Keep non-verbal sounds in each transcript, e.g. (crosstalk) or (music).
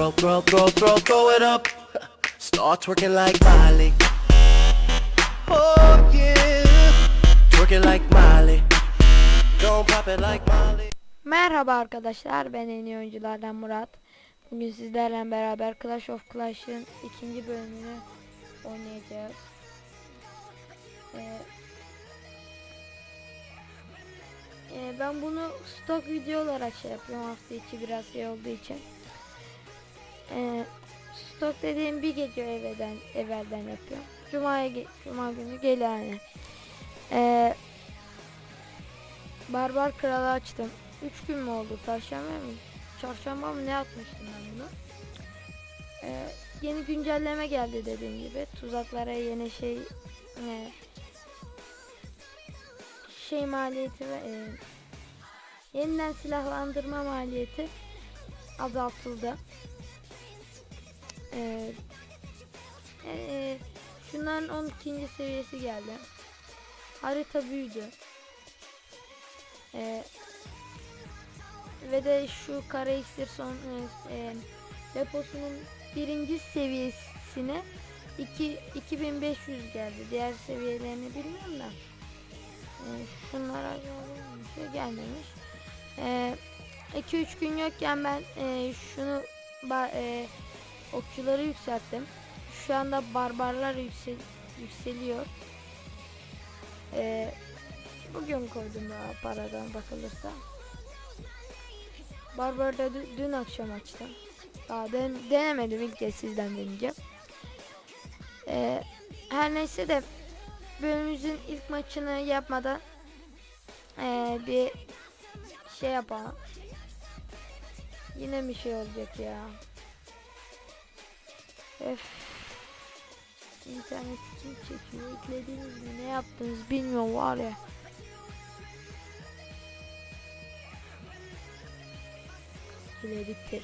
throw, throw, throw, throw, throw it up. (laughs) Start twerking like Miley. Oh yeah, twerking like Miley. Don't pop it like Miley. Merhaba arkadaşlar ben en iyi oyunculardan Murat. Bugün sizlerle beraber Clash of Clash'ın ikinci bölümünü oynayacağız. Ee, e, ben bunu stok video olarak şey yapıyorum hafta içi biraz şey için. Ee, stok dediğim bir gece evvelden, evvelden yapıyorum. Cuma'ya Cuma günü gel yani. Ee, Barbar Kralı açtım. 3 gün mü oldu? Perşembe mi? Çarşamba mı ne atmıştım ben bunu? Ee, yeni güncelleme geldi dediğim gibi. Tuzaklara yeni şey e, şey maliyeti ve e, yeniden silahlandırma maliyeti azaltıldı. Ee, e, şunların 12. seviyesi geldi. Harita büyüdü. Ee, ve de şu kara iksir son e, e, deposunun birinci seviyesine 2 2500 geldi. Diğer seviyelerini bilmiyorum da. E, şunlara bir şey gelmemiş. 2-3 gün yokken ben e, şunu ba- e, okçuları yükselttim. Şu anda barbarlar yüksel yükseliyor. E, bugün koydum ya paradan bakılırsa. Barbar'da dü- dün akşam açtım. Daha den- denemedim ilk kez sizden deneyeceğim. Ee, her neyse de bölümümüzün ilk maçını yapmadan ee, bir şey yapalım. Yine bir şey olacak ya. Öf. İnternet kim çekiyor? Eklediniz mi? Ne yaptınız bilmiyorum var ya. ile bitir.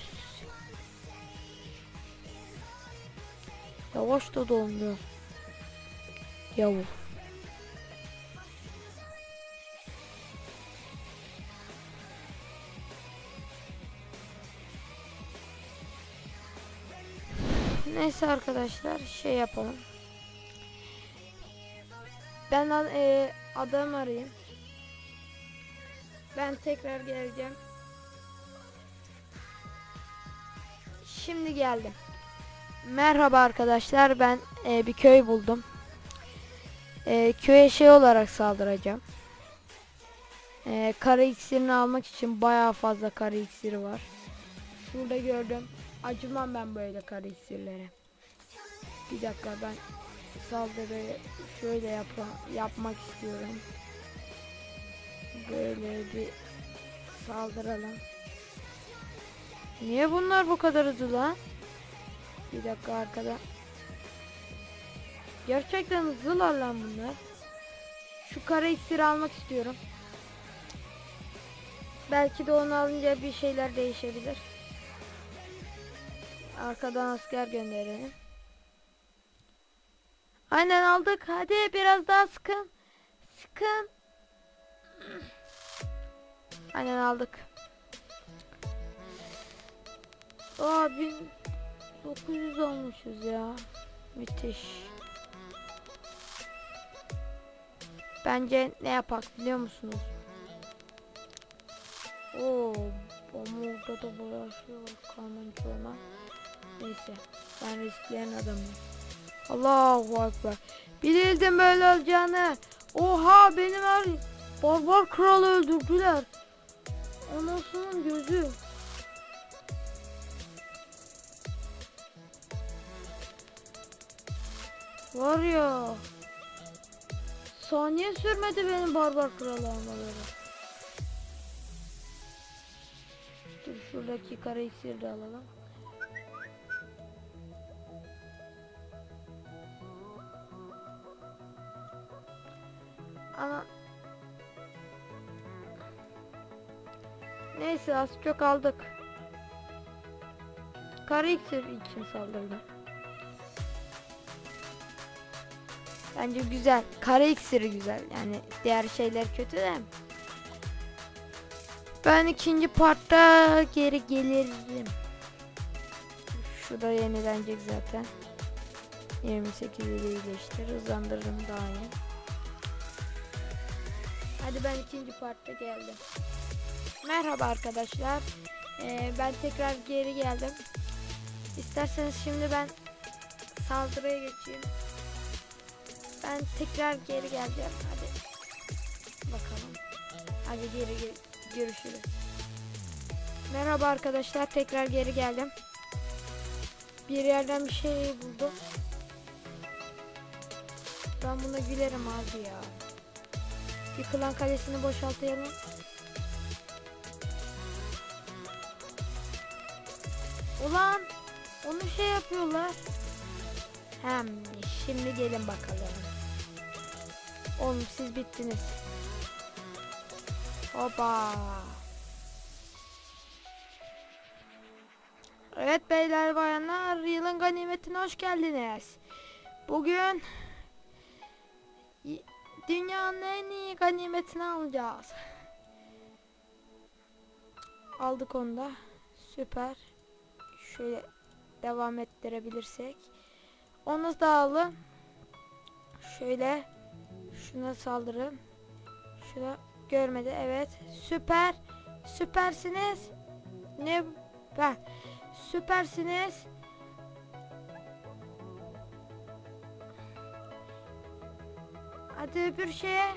Yavaş da dolmuyor. Yavu. Neyse arkadaşlar şey yapalım. Ben e, adam arayayım. Ben tekrar geleceğim. Şimdi geldim. Merhaba arkadaşlar ben e, bir köy buldum. E, köye şey olarak saldıracağım. E, kara iksirini almak için bayağı fazla kara iksiri var. Şurada gördüm. Acımam ben böyle kara iksirlere. Bir dakika ben saldırıyı şöyle yap yapmak istiyorum. Böyle bir saldıralım. Niye bunlar bu kadar hızlı lan? Bir dakika arkada. Gerçekten hızlılar lan bunlar. Şu kara iksiri almak istiyorum. Belki de onu alınca bir şeyler değişebilir. Arkadan asker gönderelim. Aynen aldık. Hadi biraz daha sıkın. Sıkın. Aynen aldık. Aa 1900 olmuşuz ya. Müthiş. Bence ne yapak biliyor musunuz? Oo, ama orada da bayağı şey var. Neyse. Ben riskleyen adamım. Allahu Ekber. Bilirdim böyle olacağını. Oha benim her barbar kralı öldürdüler. Anasının gözü. Var ya. Saniye sürmedi benim barbar kralı almaları. Dur şuradaki kara iksiri alalım. Ama Neyse az çok aldık. Kara için saldırdım. Bence güzel. Kara güzel. Yani diğer şeyler kötü de. Ben ikinci partta geri gelirim. Şurada yenilenecek zaten. 28 ile iyileştir. Hızlandırırım daha iyi. Hadi ben ikinci partta geldim. Merhaba arkadaşlar. Ee, ben tekrar geri geldim. İsterseniz şimdi ben saldırıya geçeyim. Ben tekrar geri geleceğim. Hadi bakalım. Hadi geri ge- görüşürüz. Merhaba arkadaşlar. Tekrar geri geldim. Bir yerden bir şey buldum. Ben buna gülerim abi ya. Yıkılan kalesini boşaltayalım. Ulan onu şey yapıyorlar. Hem şimdi gelin bakalım. Oğlum siz bittiniz. Hopa. Evet beyler bayanlar yılın ganimetine hoş geldiniz. Bugün dünyanın en iyi ganimetini alacağız. Aldık onu da. Süper. Şöyle devam ettirebilirsek. Onu da alın. Şöyle şuna saldırın. Şuna görmedi. Evet. Süper. Süpersiniz. Ne ben süpersiniz. Hadi öbür şeye.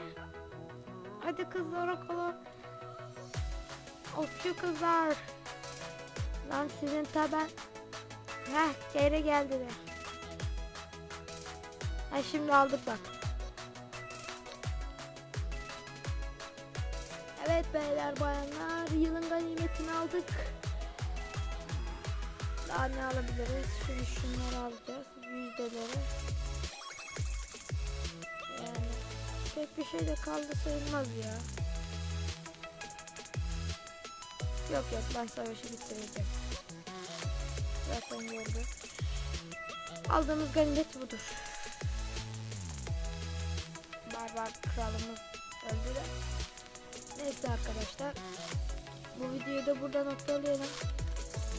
Hadi kızlar okula. Okçu kızlar. Lan sizin taben. Heh geri geldiler. Ha şimdi aldık bak. Evet beyler bayanlar yılın ganimetini aldık. Daha ne alabiliriz? Şimdi şunları alacağız. Yüzdeleri. Pek bir şey de kaldı sayılmaz ya. Yok yok ben savaşı bitireceğim. Zaten gördüm. Aldığımız ganimet budur. Barbar kralımız öldü de. Neyse arkadaşlar. Bu videoyu da burada noktalayalım.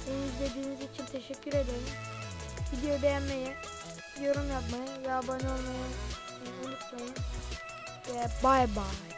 Beni izlediğiniz için teşekkür ederim. Videoyu beğenmeyi, yorum yapmayı ve abone olmayı unutmayın. Yeah, bye bye.